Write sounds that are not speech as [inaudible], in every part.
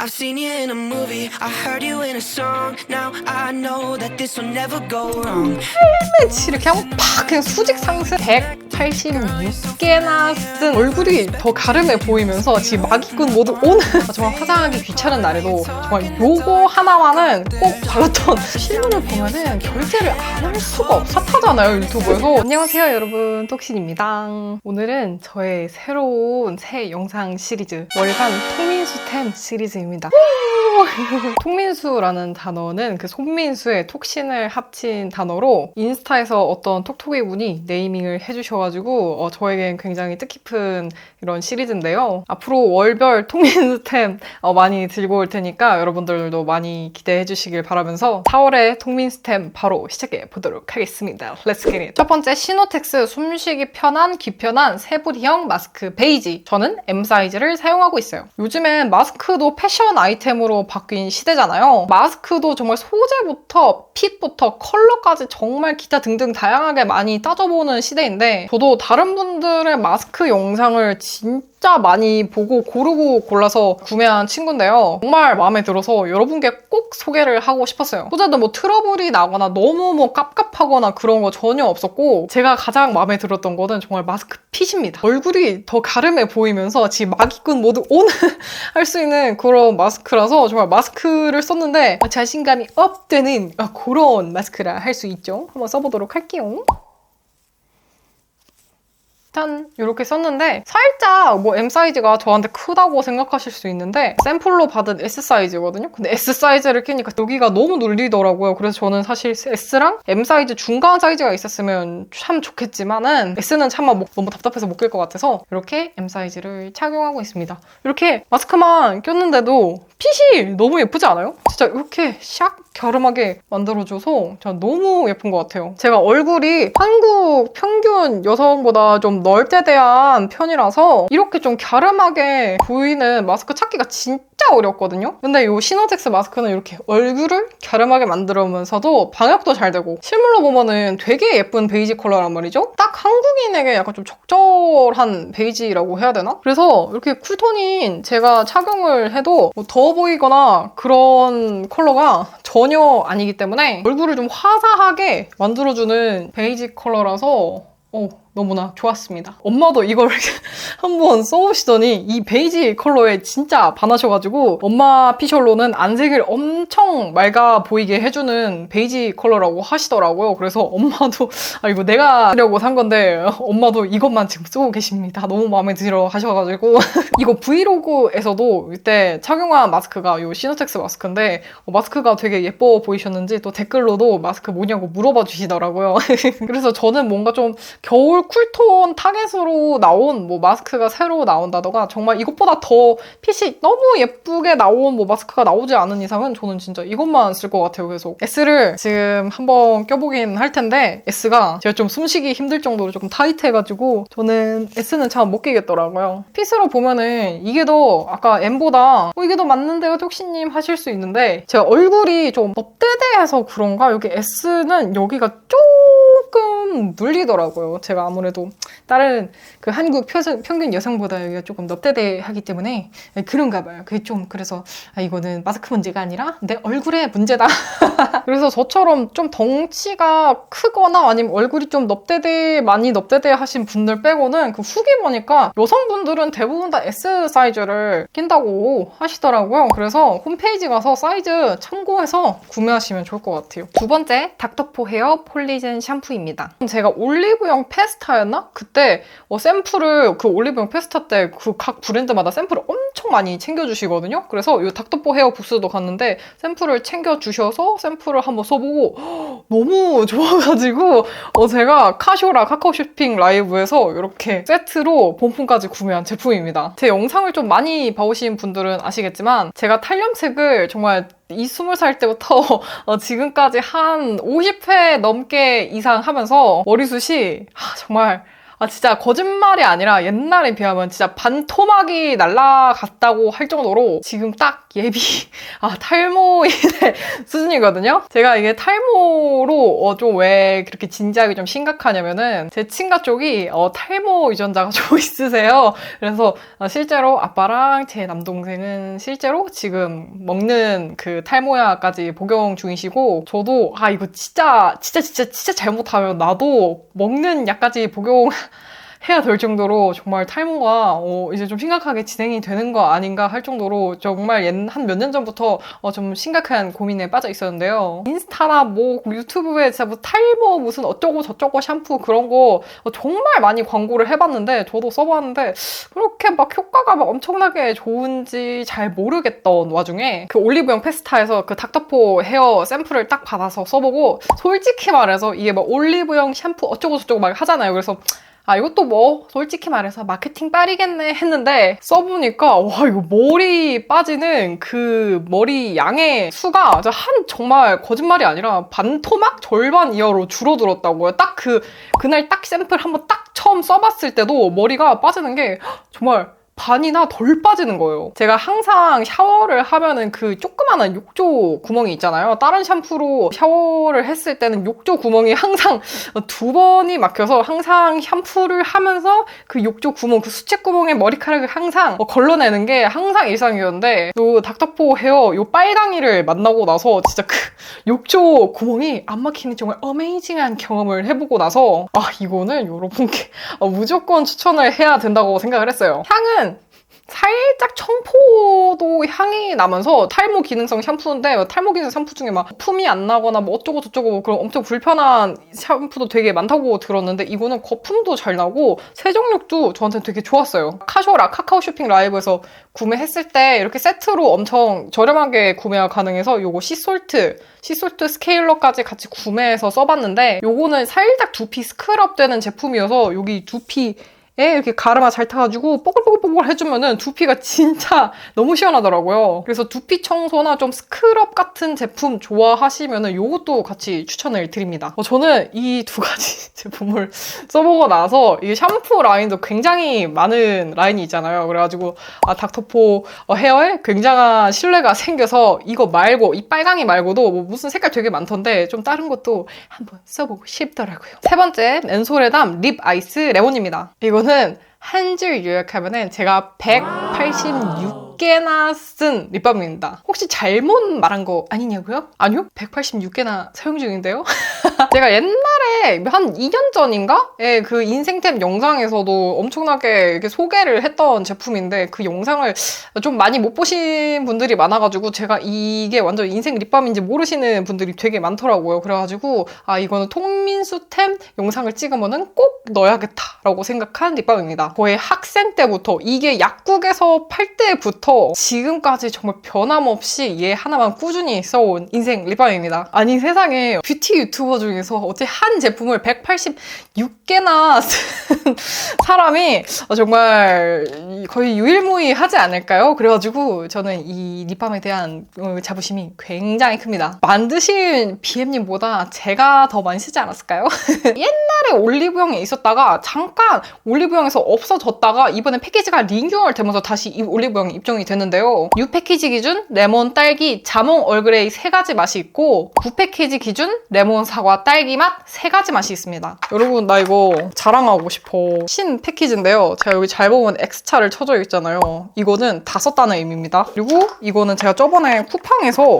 I've seen you in a movie, I heard you in a song. Now I know that this will never go wrong. 치 이렇게 하면 팍 그냥 수직 상승. 186개나 쓴 얼굴이 더 가름해 보이면서 지금 마기꾼 모두 오는 [laughs] 정말 화장하기 귀찮은 날에도 정말 요거 하나만은 꼭 발랐던 실물을 보면은 결제를 안 할 수가 없어 핫하잖아요 유튜브에서. 안녕하세요 여러분. 똑신입니다. 오늘은 저의 새로운 새 영상 시리즈 월간 통민수템 시리즈입니다 통민수라는 [laughs] 단어는 그 손민수의 톡신을 합친 단어로 인스타에서 어떤 톡톡이 분이 네이밍을 해주셔가지고 어, 저에겐 굉장히 뜻깊은 이런 시리즈인데요. 앞으로 월별 통민수템 어, 많이 들고 올 테니까 여러분들도 많이 기대해 주시길 바라면서 4월에 통민수템 바로 시작해 보도록 하겠습니다. Let's get it. 첫 번째 시노텍스 숨쉬기 편한 귀편한 세부리형 마스크 베이지. 저는 M 사이즈를 사용하고 있어요. 요즘엔 마스크도 패션 아이템으로 바뀐 시대잖아요. 마스크도 정말 소재부터 핏부터 컬러까지 정말 기타 등등 다양하게 많이 따져보는 시대인데 저도 다른 분들의 마스크 영상을 진짜 많이 보고 고르고 골라서 구매한 친구인데요. 정말 마음에 들어서 여러분께 꼭 소개를 하고 싶었어요. 소재도 뭐 트러블이 나거나 너무 뭐 깝깝하거나 그런 거 전혀 없었고 제가 가장 마음에 들었던 거는 정말 마스크 핏입니다. 얼굴이 더 가름해 보이면서 지금 마기꾼 모두 온 [laughs] 할 수 있는 그런 마스크라서 정말 마스크를 썼는데 자신감이 업되는 그런 마스크라 할 수 있죠. 한번 써보도록 할게요. 짠! 이렇게 썼는데 살짝 뭐 M 사이즈가 저한테 크다고 생각하실 수 있는데 샘플로 받은 S 사이즈거든요. 근데 S 사이즈를 끼니까 여기가 너무 눌리더라고요. 그래서 저는 사실 S랑 M 사이즈 중간 사이즈가 있었으면 참 좋겠지만은 S는 참아 뭐- 너무 답답해서 못 낄 것 같아서 이렇게 M 사이즈를 착용하고 있습니다. 이렇게 마스크만 꼈는데도 핏이 너무 예쁘지 않아요? 진짜 이렇게 샥 갸름하게 만들어줘서 진짜 너무 예쁜 것 같아요. 제가 얼굴이 한국 평균 여성보다 좀 널대대한 편이라서 이렇게 좀 갸름하게 보이는 마스크 찾기가 진짜 어렵거든요. 근데 이 시노텍스 마스크는 이렇게 얼굴을 갸름하게 만들면서도 방역도 잘 되고 실물로 보면은 되게 예쁜 베이지 컬러란 말이죠. 딱 한국인에게 약간 좀 적절한 베이지라고 해야 되나? 그래서 이렇게 쿨톤인 제가 착용을 해도 뭐 더워 보이거나 그런 컬러가 전혀 아니기 때문에 얼굴을 좀 화사하게 만들어주는 베이지 컬러라서 어, 너무나 좋았습니다. 엄마도 이걸 [laughs] 한번 써보시더니 이 베이지 컬러에 진짜 반하셔가지고 엄마 피셜로는 안색을 엄청 맑아 보이게 해주는 베이지 컬러라고 하시더라고요. 그래서 엄마도 [laughs] 아 이거 내가 하려고 산 건데 엄마도 이것만 지금 쓰고 계십니다. 너무 마음에 들어 하셔가지고 [laughs] 이거 브이로그에서도 이때 착용한 마스크가 이 시노텍스 마스크인데 어, 마스크가 되게 예뻐 보이셨는지 또 댓글로도 마스크 뭐냐고 물어봐 주시더라고요. 그래서 저는 뭔가 좀 겨울 쿨톤 타겟으로 나온 뭐 마스크가 새로 나온다던가 정말 이것보다 더 핏이 너무 예쁘게 나온 뭐 마스크가 나오지 않은 이상은 저는 진짜 이것만 쓸 것 같아요. 계속 S를 지금 한번 껴보긴 할 텐데 S가 제가 좀 숨쉬기 힘들 정도로 조금 타이트해가지고 저는 S는 참못 끼겠더라고요. 핏으로 보면은 이게 더 아까 M보다 어, 이게 더 맞는데요, 톡시님 하실 수 있는데 제가 얼굴이 좀 넙대대해서 그런가 여기 S는 여기가 조금 눌리더라고요. 제가 아무래도 다른 그 한국 펴- 평균 여성보다 여기가 조금 넙대대하기 때문에 그런가 봐요. 그게 좀 그래서 아, 이거는 마스크 문제가 아니라 내 얼굴의 문제다. [laughs] 그래서 저처럼 좀 덩치가 크거나 아니면 얼굴이 좀 넙대대 많이 넙대대 하신 분들 빼고는 그 후기 보니까 여성분들은 대부분 다 S 사이즈를 낀다고 하시더라고요. 그래서 홈페이지 가서 사이즈 참고해서 구매하시면 좋을 것 같아요. 두 번째 닥터포 헤어 폴리젠 샴푸입니다. 제가 올리브영 페스타였나? 그때 어, 샘플을 그 올리브영 페스타 때 그 각 브랜드마다 샘플을 엄청 많이 챙겨주시거든요. 그래서 이 닥터포 헤어 부스도 갔는데 샘플을 챙겨주셔서 샘플을 한번 써보고 헉, [gasps] 너무 좋아가지고 어, 제가 카쇼라 카카오 쇼핑 라이브에서 이렇게 세트로 본품까지 구매한 제품입니다. 제 영상을 좀 많이 봐오신 분들은 아시겠지만 제가 탈염색을 정말 이 스물 살 때부터 [laughs] 어, 지금까지 한 50회 넘게 이상 하면서 머리숱이 아, 정말 아 진짜 거짓말이 아니라 옛날에 비하면 진짜 반토막이 날라갔다고 할 정도로 지금 딱 예비 [laughs] 아 탈모인의 [laughs] 수준이거든요. 제가 이게 탈모로 어, 좀 왜 그렇게 진지하게 좀 심각하냐면은 제 친가 쪽이 어, 탈모 유전자가 [laughs] 좀 있으세요. 그래서 어, 실제로 아빠랑 제 남동생은 실제로 지금 먹는 그 탈모약까지 복용 중이시고 저도 아 이거 진짜 진짜 진짜 진짜 잘못하면 나도 먹는 약까지 복용 해야 될 정도로 정말 탈모가 어, 이제 좀 심각하게 진행이 되는 거 아닌가 할 정도로 정말 한 몇 년 전부터 어, 좀 심각한 고민에 빠져 있었는데요. 인스타나 뭐 유튜브에 진짜 뭐 탈모 무슨 어쩌고 저쩌고 샴푸 그런 거 어, 정말 많이 광고를 해봤는데 저도 써봤는데 그렇게 막 효과가 막 엄청나게 좋은지 잘 모르겠던 와중에 그 올리브영 페스타에서 그 닥터포 헤어 샘플을 딱 받아서 써보고 솔직히 말해서 이게 막 올리브영 샴푸 어쩌고 저쩌고 막 하잖아요. 그래서 아, 이것도 뭐, 솔직히 말해서 마케팅 빨이겠네 했는데, 써보니까, 와, 이거 머리 빠지는 그 머리 양의 수가 한 정말 거짓말이 아니라 반토막 절반 이하로 줄어들었다고요. 딱 그, 그날 딱 샘플 한번 딱 처음 써봤을 때도 머리가 빠지는 게 정말 반이나 덜 빠지는 거예요. 제가 항상 샤워를 하면은 그 조그마한 욕조 구멍이 있잖아요. 다른 샴푸로 샤워를 했을 때는 욕조 구멍이 항상 [laughs] 두 번이 막혀서 항상 샴푸를 하면서 그 욕조 구멍, 그 수채 구멍에 머리카락을 항상 걸러내는 게 항상 일상이었는데 요 닥터포 헤어 요 빨강이를 만나고 나서 진짜 그 [laughs] 욕조 구멍이 안 막히는 정말 어메이징한 경험을 해보고 나서 아 이거는 여러분께 [laughs] 무조건 추천을 해야 된다고 생각을 했어요. 향은 살짝 청포도 향이 나면서 탈모 기능성 샴푸인데 탈모 기능 샴푸 중에 막 품이 안 나거나 뭐 어쩌고 저쩌고 뭐 그런 엄청 불편한 샴푸도 되게 많다고 들었는데 이거는 거품도 잘 나고 세정력도 저한테 되게 좋았어요. 카쇼라 카카오 쇼핑 라이브에서 구매했을 때 이렇게 세트로 엄청 저렴하게 구매가 가능해서 요거 시솔트 시솔트 스케일러까지 같이 구매해서 써봤는데 요거는 살짝 두피 스크럽 되는 제품이어서 여기 두피 에 이렇게 가르마 잘 타가지고 뽀글뽀글뽀글 해주면은 두피가 진짜 [laughs] 너무 시원하더라고요. 그래서 두피 청소나 좀 스크럽 같은 제품 좋아하시면은 요것도 같이 추천을 드립니다. 어, 저는 이 두 가지 [laughs] 제품을 써보고 나서 이 샴푸 라인도 굉장히 많은 라인이 있잖아요. 그래가지고 아 닥터포 어, 헤어에 굉장한 신뢰가 생겨서 이거 말고 이 빨강이 말고도 뭐 무슨 색깔 되게 많던데 좀 다른 것도 한번 써보고 싶더라고요. 세 번째 맨소레담 립 아이스 레몬입니다. 이거는 한 줄 요약하면은 제가 186개나 쓴 립밤입니다. 혹시 잘못 말한 거 아니냐고요? 아니요. 186개나 사용 중인데요. [laughs] 제가 옛날 에 한 2년 전인가에 그 인생템 영상에서도 엄청나게 이렇게 소개를 했던 제품인데 그 영상을 좀 많이 못 보신 분들이 많아가지고 제가 이게 완전 인생 립밤인지 모르시는 분들이 되게 많더라고요. 그래가지고 아 이거는 통민수템 영상을 찍으면은 꼭 넣어야겠다라고 생각한 립밤입니다. 거의 학생 때부터 이게 약국에서 팔 때부터 지금까지 정말 변함없이 얘 하나만 꾸준히 써온 인생 립밤입니다. 아니 세상에 뷰티 유튜버 중에서 어째 한 제품을 186개나 쓴 [laughs] 사람이 정말 거의 유일무이 하지 않을까요? 그래가지고 저는 이 립밤에 대한 어, 자부심이 굉장히 큽니다. 만드신 BM님보다 제가 더 많이 쓰지 않았을까요? [laughs] 옛날에 올리브영에 있었다가 잠깐 올리브영에서 없어졌다가 이번에 패키지가 리뉴얼 되면서 다시 이 올리브영에 입점이 됐는데요. 6패키지 기준 레몬, 딸기, 자몽, 얼그레이 세 가지 맛이 있고 9패키지 기준 레몬, 사과, 딸기 맛세 가지 맛이 있습니다. 여러분 나 이거 자랑하고 싶어. 신 패키지인데요. 제가 여기 잘 보면 X차를 쳐져 있잖아요. 이거는 다 썼다는 의미입니다. 그리고 이거는 제가 저번에 쿠팡에서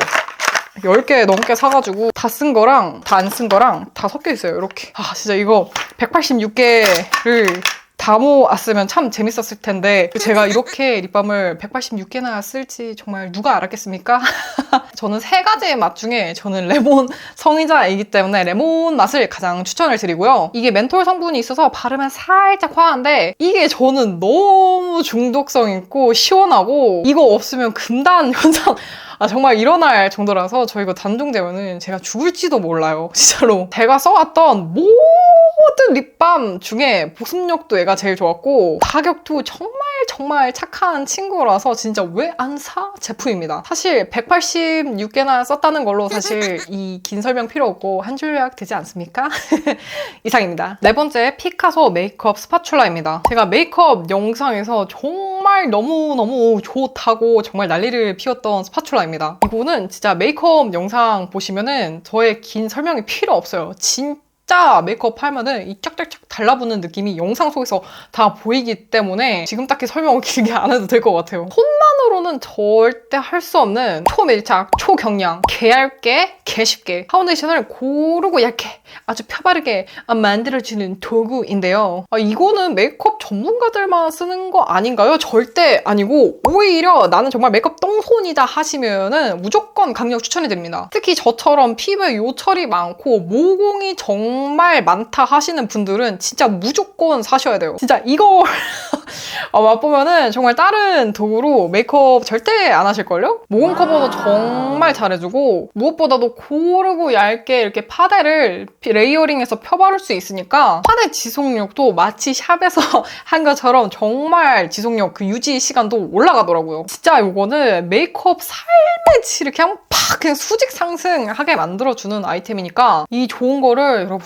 10개 넘게 사가지고 다 쓴 거랑 다 안 쓴 거랑 다 섞여 있어요. 이렇게. 아, 진짜 이거 186개를 다 모았으면 참 재밌었을 텐데 제가 이렇게 [laughs] 립밤을 186개나 쓸지 정말 누가 알았겠습니까? [laughs] 저는 세 가지의 맛 중에 저는 레몬 성의자이기 때문에 레몬 맛을 가장 추천을 드리고요. 이게 멘톨 성분이 있어서 바르면 살짝 화한데 이게 저는 너무 중독성 있고 시원하고 이거 없으면 금단 [laughs] 현상 아 정말 일어날 정도라서 저 이거 단종되면은 제가 죽을지도 몰라요 진짜로 제가 써왔던 모든 립밤 중에 보습력도 얘가 제일 좋았고 가격도 정말 정말 착한 친구라서 진짜 왜 안 사? 제품입니다. 사실 186개나 썼다는 걸로 사실 [laughs] 이 긴 설명 필요 없고 한 줄 요약 되지 않습니까? [laughs] 이상입니다. 네 번째 피카소 메이크업 스파츌라입니다. 제가 메이크업 영상에서 정말 너무너무 좋다고 정말 난리를 피웠던 스파츌라입니다. 이거는 진짜 메이크업 영상 보시면은 저의 긴 설명이 필요 없어요. 진짜 진짜 메이크업 하면은 이 쫙쫙쫙 달라붙는 느낌이 영상 속에서 다 보이기 때문에 지금 딱히 설명을 [laughs] 길게 안 해도 될 것 같아요. 톤만으로는 절대 할 수 없는 초밀착, 초경량, 개얇게, 개쉽게 파운데이션을 고르고 얇게 아주 펴바르게 만들어주는 도구인데요. 아, 이거는 메이크업 전문가들만 쓰는 거 아닌가요? 절대 아니고 오히려 나는 정말 메이크업 똥손이다 하시면은 무조건 강력 추천해드립니다. 특히 저처럼 피부에 요철이 많고 모공이 정말 많다 하시는 분들은 진짜 무조건 사셔야 돼요. 진짜 이거 아, [laughs] 맛보면은 정말 다른 도구로 메이크업 절대 안 하실걸요? 모공 커버도 정말 잘해주고 무엇보다도 고르고 얇게 이렇게 파데를 레이어링해서 펴바를 수 있으니까 파데 지속력도 마치 샵에서 [laughs] 한 것처럼 정말 지속력 그 유지 시간도 올라가더라고요. 진짜 이거는 메이크업 삶의 질을 그냥 팍 그냥 수직 상승하게 만들어주는 아이템이니까 이 좋은 거를 여러분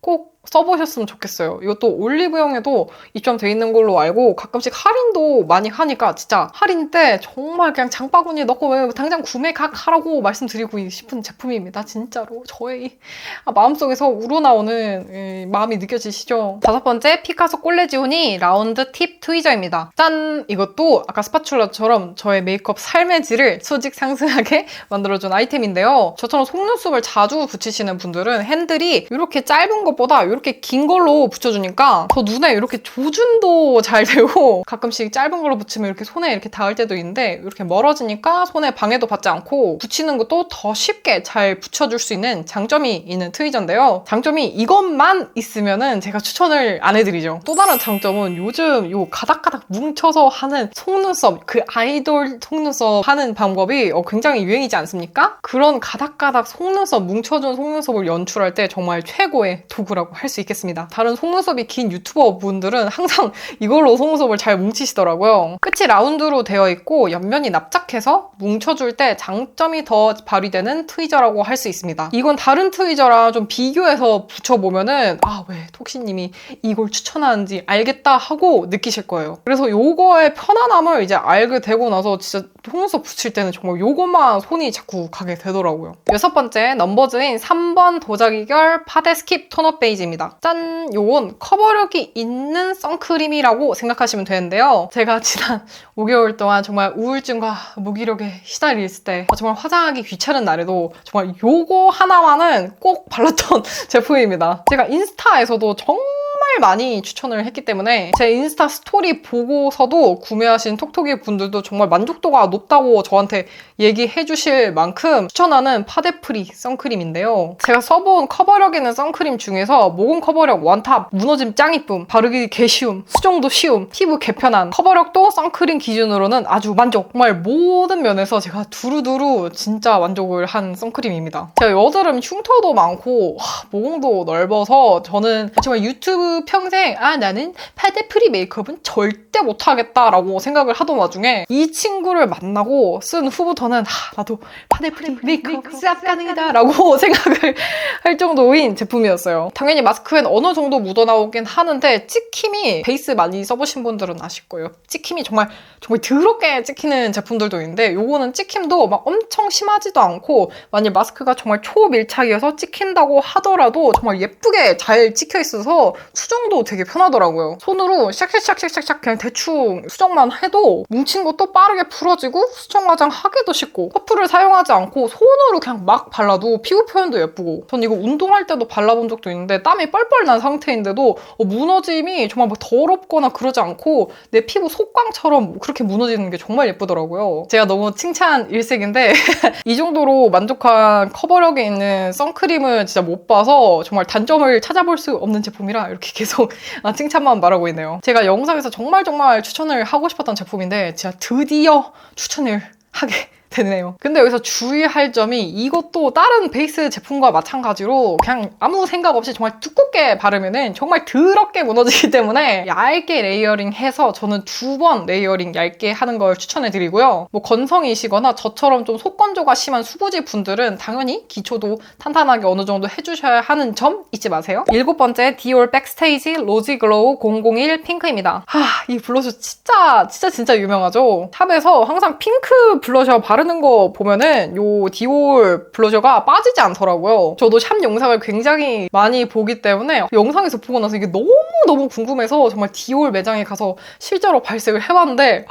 꼭 써보셨으면 좋겠어요. 이것도 올리브영에도 입점돼 있는 걸로 알고 가끔씩 할인도 많이 하니까 진짜 할인 때 정말 그냥 장바구니에 넣고 왜 당장 구매 각 하라고 말씀드리고 싶은 제품입니다. 진짜로 저의 아, 마음속에서 우러나오는 이, 마음이 느껴지시죠? 다섯 번째 피카소 꼴레지오니 라운드 팁 트위저입니다. 짠! 이것도 아까 스파츌라처럼 저의 메이크업 삶의 질을 수직 상승하게 [laughs] 만들어준 아이템인데요. 저처럼 속눈썹을 자주 붙이시는 분들은 핸들이 이렇게 짧은 것보다 이렇게 긴 걸로 붙여주니까 더 눈에 이렇게 조준도 잘 [laughs] 되고 가끔씩 짧은 걸로 붙이면 이렇게 손에 이렇게 닿을 때도 있는데 이렇게 멀어지니까 손에 방해도 받지 않고 붙이는 것도 더 쉽게 잘 붙여줄 수 있는 장점이 있는 트위저인데요. 장점이 이것만 있으면은 제가 추천을 안 해드리죠. 또 다른 장점은 요즘 요 가닥가닥 뭉쳐서 하는 속눈썹 그 아이돌 속눈썹 하는 방법이 어, 굉장히 유행이지 않습니까? 그런 가닥가닥 속눈썹 뭉쳐준 속눈썹을 연출할 때 정말 최고의 도구라고 할수 있겠습니다. 다른 속눈썹이 긴 유튜버 분들은 항상 [laughs] 이걸로 속눈썹을 잘 뭉치시더라고요. 끝이 라운드로 되어 있고 옆면이 납작해서 뭉쳐줄 때 장점이 더 발휘되는 트위저라고 할 수 있습니다. 이건 다른 트위저랑 좀 비교해서 붙여보면은 아 왜 톡시님이 이걸 추천하는지 알겠다 하고 느끼실 거예요. 그래서 요거의 편안함을 이제 알게 되고 나서 진짜 속눈썹 붙일 때는 정말 요것만 손이 자꾸 가게 되더라고요. 여섯 번째 넘버즈인 3번 도자기결 파데 스킵 톤업 베이지입니다. 짠! 요건 커버력이 있는 선크림이라고 생각하시면 되는데요. 제가 [laughs] 지난 5개월 동안 정말 우울증과 무기력에 시달렸을 때 정말 화장하기 귀찮은 날에도 정말 요거 하나만은 꼭 발랐던 [laughs] 제품입니다. 제가 인스타에서도 정말 많이 추천을 했기 때문에 제 인스타 스토리 보고서도 구매하신 톡톡이 분들도 정말 만족도가 높다고 저한테 얘기해 주실 만큼 추천하는 파데프리 선크림인데요. 제가 써본 커버력 있는 선크림 중에서 모공 커버력 원탑, 무너짐 짱 이쁨, 바르기 개쉬움, 수정도 쉬움, 피부 개편한, 커버력도 선크림 기준으로는 아주 만족. 정말 모든 면에서 제가 두루두루 진짜 만족을 한 선크림입니다. 제가 여드름 흉터도 많고 와, 모공도 넓어서 저는 정말 유튜브 평생 아 나는 파데프리 메이크업은 절대 못하겠다라고 생각을 하던 와중에 이 친구를 만나고 쓴 후부터는 아, 나도 파데프리 메이크업 쌉 가능이다 라고 생각을 할 정도인 제품이었어요. 당연히 마스크엔 어느 정도 묻어나오긴 하는데 찍힘이 베이스 많이 써보신 분들은 아실 거예요. 찍힘이 정말 정말 더럽게 찍히는 제품들도 있는데 요거는 찍힘도 막 엄청 심하지도 않고 만약 마스크가 정말 초밀착이어서 찍힌다고 하더라도 정말 예쁘게 잘 찍혀 있어서 수정도 되게 편하더라고요. 손으로 샥샥샥샥샥 그냥 대충 수정만 해도 뭉친 것도 빠르게 풀어지고 수정 화장 하기도 쉽고 퍼프를 사용하지 않고 손으로 그냥 막 발라도 피부 표현도 예쁘고 전 이거 운동할 때도 발라본 적도 있는데 땀이 뻘뻘 난 상태인데도 어, 무너짐이 정말 막 더럽거나 그러지 않고 내 피부 속광처럼 그렇게 무너지는 게 정말 예쁘더라고요. 제가 너무 칭찬 일색인데 [laughs] 이 정도로 만족한 커버력이 있는 선크림을 진짜 못 봐서 정말 단점을 찾아볼 수 없는 제품이라 이렇게 계속 [laughs] 아, 칭찬만 말하고 있네요. 제가 영상에서 정말 정말 추천을 하고 싶었던 제품인데 진짜 드디어 추천을 하게 되네요. 근데 여기서 주의할 점이 이것도 다른 베이스 제품과 마찬가지로 그냥 아무 생각 없이 정말 두껍게 바르면은 정말 더럽게 무너지기 때문에 얇게 레이어링 해서 저는 두 번 레이어링 얇게 하는 걸 추천해 드리고요. 뭐 건성이시거나 저처럼 좀 속건조가 심한 수부지 분들은 당연히 기초도 탄탄하게 어느 정도 해주셔야 하는 점 잊지 마세요. 일곱 번째 디올 백스테이지 로지 글로우 001 핑크입니다. 하, 이 블러셔 진짜 진짜 진짜 유명하죠. 탑에서 항상 핑크 블러셔 바 르는 거 보면은 요 디올 블러셔가 빠지지 않더라고요. 저도 샵 영상을 굉장히 많이 보기 때문에 영상에서 보고 나서 이게 너무 너무 궁금해서 정말 디올 매장에 가서 실제로 발색을 해봤는데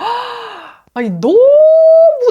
아니 너무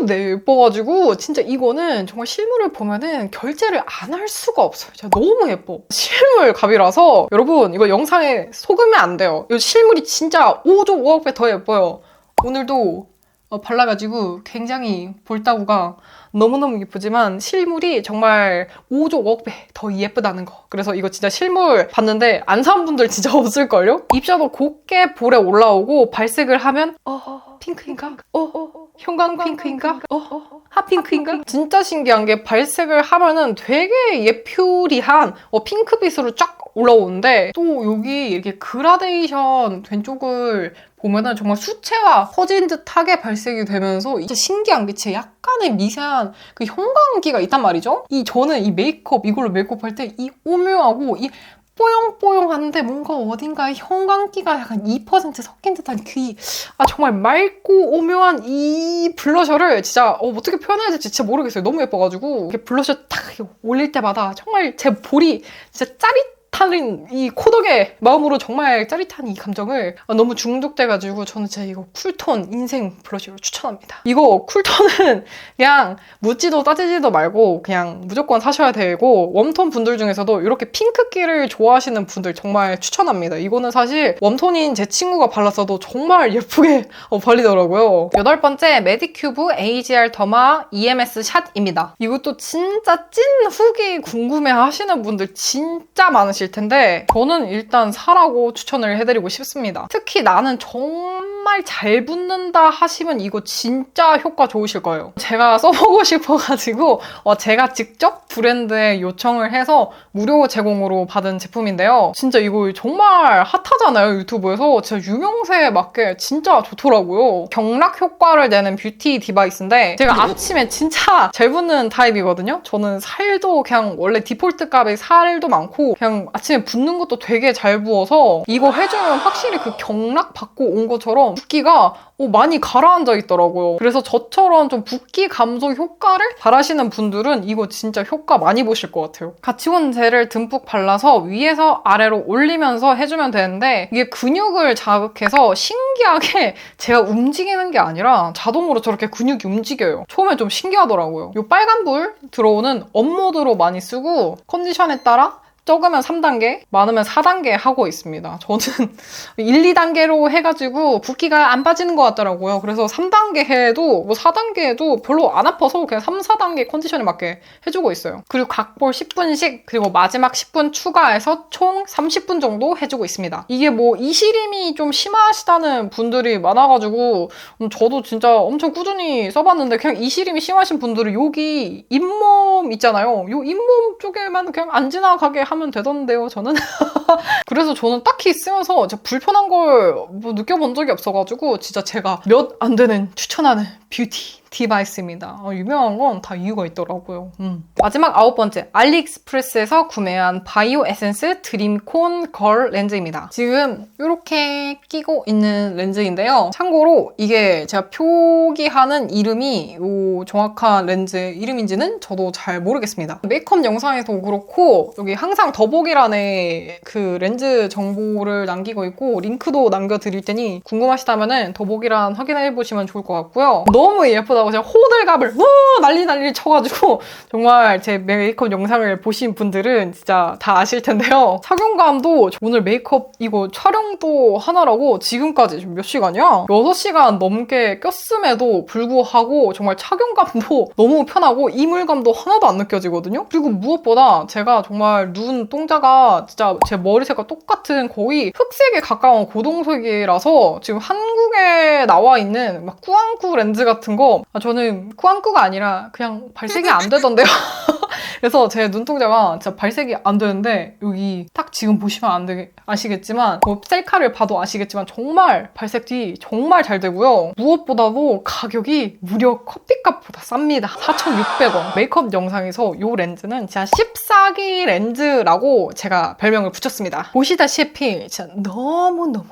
예뻐가지고 진짜 이거는 정말 실물을 보면은 결제를 안 할 수가 없어요. 진짜 너무 예뻐. 실물 갑이라서 여러분 이거 영상에 속으면 안 돼요. 이 실물이 진짜 5조 5억 배 더 예뻐요. 오늘도 어, 발라가지고 굉장히 볼따구가 너무너무 예쁘지만 실물이 정말 5조 5억 배 더 예쁘다는 거. 그래서 이거 진짜 실물 봤는데 안 산 분들 진짜 [laughs] 없을걸요? 입자도 곱게 볼에 올라오고 발색을 하면 어, 핑크인가? 어, 어, 형광 핑크인가? 어, 핫핑크인가? 진짜 신기한 게 발색을 하면은 되게 예퓨리한 어, 핑크빛으로 쫙 올라오는데 또 여기 이렇게 그라데이션 된 쪽을 보면은 정말 수채화 퍼진 듯하게 발색이 되면서 진짜 신기한 게 진짜 약간의 미세한 그 형광기가 있단 말이죠. 이 저는 이 메이크업 이걸로 메이크업 할 때 이 오묘하고 이 뽀용뽀용한데 뭔가 어딘가에 형광기가 약간 2% 섞인 듯한 그, 이- 아, 정말 맑고 오묘한 이 블러셔를 진짜, 어, 어떻게 표현해야 될지 진짜 모르겠어요. 너무 예뻐가지고. 이렇게 블러셔 딱 올릴 때마다 정말 제 볼이 진짜 짜릿 한이 코덕의 마음으로 정말 짜릿한 이 감정을 아, 너무 중독돼가지고 저는 진짜 이거 쿨톤 인생 블러셔를 추천합니다. 이거 쿨톤은 [laughs] 그냥 묻지도 따지지도 말고 그냥 무조건 사셔야 되고 웜톤 분들 중에서도 이렇게 핑크기를 좋아하시는 분들 정말 추천합니다. 이거는 사실 웜톤인 제 친구가 발랐어도 정말 예쁘게 [laughs] 어, 발리더라고요. 여덟 번째 메디큐브 AGR 더마 EMS 샷입니다. 이것도 진짜 찐 후기 궁금해 하시는 분들 진짜 많으실 텐데 저는 일단 사라고 추천을 해드리고 싶습니다. 특히 나는 정말 잘 붙는다 하시면 이거 진짜 효과 좋으실 거예요. 제가 [laughs] 써보고 싶어가지고 어, 제가 직접 브랜드에 요청을 해서 무료 제공으로 받은 제품인데요. 진짜 이거 정말 핫하잖아요 유튜브에서 진짜 유명세에 맞게 진짜 좋더라고요. 경락 효과를 내는 뷰티 디바이스인데 제가 아침에 진짜 잘 붙는 타입이거든요. 저는 살도 그냥 원래 디폴트 값에 살도 많고 그냥 아침에 붓는 것도 되게 잘 부어서 이거 해주면 확실히 그 경락 받고 온 것처럼 붓기가 어, 많이 가라앉아 있더라고요. 그래서 저처럼 좀 붓기 감소 효과를 바라시는 분들은 이거 진짜 효과 많이 보실 것 같아요. 같이 온 젤을 듬뿍 발라서 위에서 아래로 올리면서 해주면 되는데 이게 근육을 자극해서 신기하게 [laughs] 제가 움직이는 게 아니라 자동으로 저렇게 근육이 움직여요. 처음에 좀 신기하더라고요. 이 빨간불 들어오는 업모드로 많이 쓰고 컨디션에 따라 적으면 3단계, 많으면 4단계 하고 있습니다. 저는 [laughs] 1, 2단계로 해가지고 붓기가 안 빠지는 것 같더라고요. 그래서 3단계 해도 뭐 4단계 해도 별로 안 아파서 그냥 3, 4단계 컨디션에 맞게 해주고 있어요. 그리고 각 볼 10분씩 그리고 마지막 10분 추가해서 총 30분 정도 해주고 있습니다. 이게 뭐 이시림이 좀 심하시다는 분들이 많아가지고 음, 저도 진짜 엄청 꾸준히 써봤는데 그냥 이시림이 심하신 분들은 여기 잇몸 있잖아요. 요 잇몸 쪽에만 그냥 안 지나가게 하면 되던데요, 저는. [laughs] 그래서 저는 딱히 쓰면서 불편한 걸 뭐 느껴본 적이 없어가지고 진짜 제가 몇 안 되는 추천하는 뷰티 디바이스입니다. 어, 유명한 건 다 이유가 있더라고요. 음. 마지막 아홉 번째 알리익스프레스에서 구매한 바이오 에센스 드림콘 걸 렌즈입니다. 지금 이렇게 끼고 있는 렌즈인데요. 참고로 이게 제가 표기하는 이름이 요 정확한 렌즈 이름인지는 저도 잘 모르겠습니다. 메이크업 영상에도 그렇고 여기 항상 더보기란에 그 렌즈 정보를 남기고 있고 링크도 남겨드릴 테니 궁금하시다면 더보기란 확인해 보시면 좋을 것 같고요. 너무 예쁘다 고 제가 호들갑을 우 난리 난리 쳐가지고 [laughs] 정말 제 메이크업 영상을 보신 분들은 진짜 다 아실 텐데요. 착용감도 오늘 메이크업 이거 촬영도 하나라고 지금까지 지금 몇 시간이야? 6시간 넘게 꼈음에도 불구하고 정말 착용감도 [laughs] 너무 편하고 이물감도 하나도 안 느껴지거든요. 그리고 무엇보다 제가 정말 눈 동자가 진짜 제 머리색과 똑같은 거의 흑색에 가까운 고동색이라서 지금 한국에 나와 있는 막 꾸안꾸 렌즈 같은 거 아, 저는 꾸안꾸가 아니라 그냥 발색이 안 되던데요. [laughs] 그래서 제 눈동자가 진짜 발색이 안 되는데 여기 딱 지금 보시면 안 되, 아시겠지만 뭐 셀카를 봐도 아시겠지만 정말 발색이 정말 잘 되고요. 무엇보다도 가격이 무려 커피값보다 쌉니다. 4,600원. 메이크업 영상에서 이 렌즈는 진짜 14기 렌즈라고 제가 별명을 붙였습니다. 보시다시피 진짜 너무너무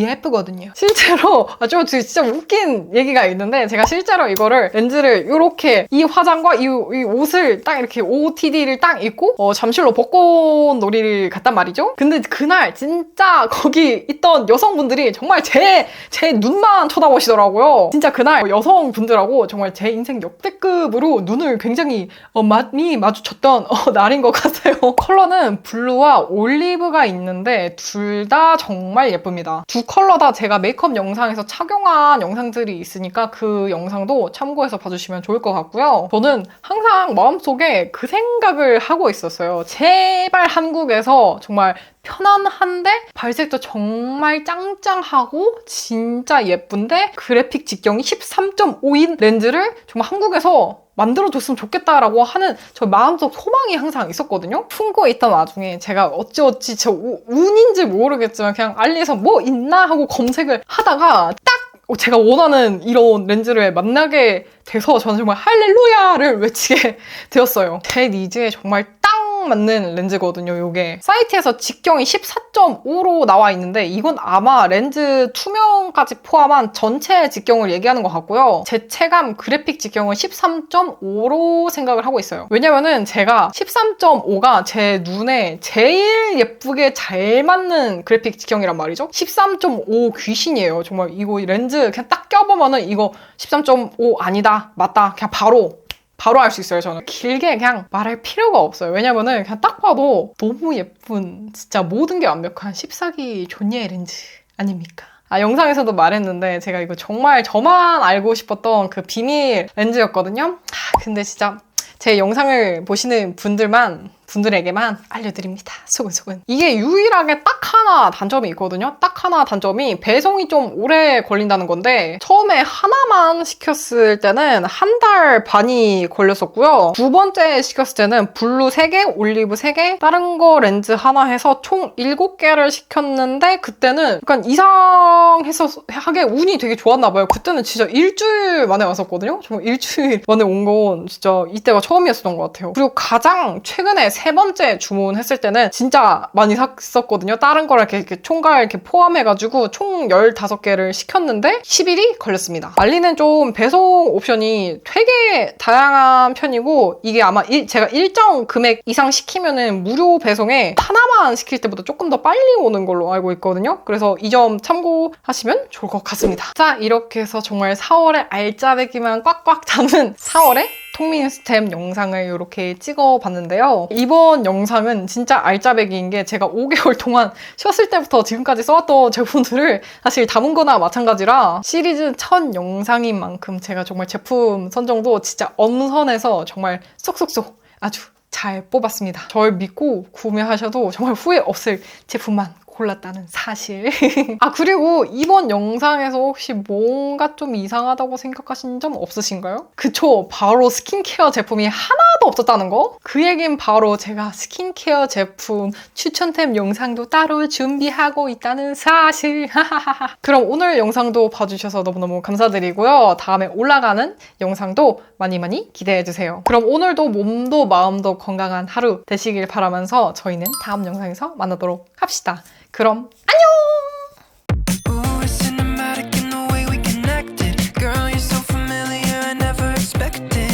예쁘거든요. 실제로 [laughs] 아주 진짜 웃긴 얘기가 있는데 제가 실제로 이거를 렌즈를 이렇게 이 화장과 이, 이 옷을 딱 이렇게 OOTD를 딱 입고 어, 잠실로 벚꽃 놀이를 갔단 말이죠. 근데 그날 진짜 [laughs] 거기 있던 여성분들이 정말 제, 제 눈만 쳐다보시더라고요. 진짜 그날 여성분들하고 정말 제 인생 역대급으로 눈을 굉장히 어, 많이 마주쳤던 어, [laughs] 날인 것 같아요. 컬러는 블루와 올리브가 있는데 둘 다 정말 예쁩니다. 두 컬러 다 제가 메이크업 영상에서 착용한 영상들이 있으니까 그 영상도 참고해서 봐주시면 좋을 것 같고요. 저는 항상 마음속에 그 생각을 하고 있었어요. 제발 한국에서 정말 편안한데 발색도 정말 짱짱하고 진짜 예쁜데 그래픽 직경이 13.5인 렌즈를 정말 한국에서 만들어줬으면 좋겠다라고 하는 저 마음속 소망이 항상 있었거든요. 품고 있던 와중에 제가 어찌어찌 저 우- 운인지 모르겠지만 그냥 알리에서 뭐 있나 하고 검색을 하다가 딱 제가 원하는 이런 렌즈를 만나게 돼서 저는 정말 할렐루야를 외치게 [laughs] 되었어요. 제 니즈에 정말 딱 맞는 렌즈거든요, 이게. 사이트에서 직경이 14.5로 나와 있는데 이건 아마 렌즈 투명까지 포함한 전체 직경을 얘기하는 것 같고요. 제 체감 그래픽 직경은 13.5로 생각을 하고 있어요. 왜냐면은 제가 13.5가 제 눈에 제일 예쁘게 잘 맞는 그래픽 직경이란 말이죠. 13.5 귀신이에요. 정말 이거 이 렌즈 그냥 딱 껴보면은 이거 13.5 아니다, 맞다. 그냥 바로 바로 알 수 있어요, 저는. 길게 그냥 말할 필요가 없어요. 왜냐면은 그냥 딱 봐도 너무 예쁜, 진짜 모든 게 완벽한 14기 존예 렌즈 아닙니까? 아, 영상에서도 말했는데 제가 이거 정말 저만 알고 싶었던 그 비밀 렌즈였거든요. 아, 근데 진짜 제 영상을 보시는 분들만 분들에게만 알려드립니다. 소근소근. 이게 유일하게 딱 하나 단점이 있거든요. 딱 하나 단점이 배송이 좀 오래 걸린다는 건데 처음에 하나만 시켰을 때는 한 달 반이 걸렸었고요. 두 번째 시켰을 때는 블루 3개, 올리브 3개, 다른 거 렌즈 하나 해서 총 7개를 시켰는데 그때는 약간 이상해서 하게 운이 되게 좋았나 봐요. 그때는 진짜 일주일 만에 왔었거든요. 정말 일주일 만에 온 건 진짜 이때가 처음이었던 것 같아요. 그리고 가장 최근에 세 번째 주문했을 때는 진짜 많이 샀었거든요. 다른 거랑 이렇게, 이렇게 총괄 이렇게 포함해가지고 총 15개를 시켰는데 10일이 걸렸습니다. 알리는 좀 배송 옵션이 되게 다양한 편이고 이게 아마 일- 제가 일정 금액 이상 시키면은 무료 배송에 하나만 시킬 때보다 조금 더 빨리 오는 걸로 알고 있거든요. 그래서 이 점 참고하시면 좋을 것 같습니다. 자, 이렇게 해서 정말 4월에 알짜배기만 꽉꽉 차는 4월에 통민 스템 영상을 이렇게 찍어봤는데요. 이번 영상은 진짜 알짜배기인 게 제가 5개월 동안 [laughs] 쉬었을 때부터 지금까지 써왔던 제품들을 사실 담은 거나 마찬가지라 시리즈 첫 영상인 만큼 제가 정말 제품 선정도 진짜 엄선해서 정말 쏙쏙쏙 아주 잘 뽑았습니다. 저를 믿고 구매하셔도 정말 후회 없을 제품만 골랐다는 사실. [laughs] 아, 그리고 이번 영상에서 혹시 뭔가 좀 이상하다고 생각하신 점 없으신가요? 그쵸. 바로 스킨케어 제품이 하나도 없었다는 거? 그 얘긴 바로 제가 스킨케어 제품 추천템 영상도 따로 준비하고 있다는 사실. [laughs] 그럼 오늘 영상도 봐주셔서 너무너무 감사드리고요. 다음에 올라가는 영상도 많이 많이 기대해주세요. 그럼 오늘도 몸도 마음도 건강한 하루 되시길 바라면서 저희는 다음 영상에서 만나도록 합시다. 그럼 안녕!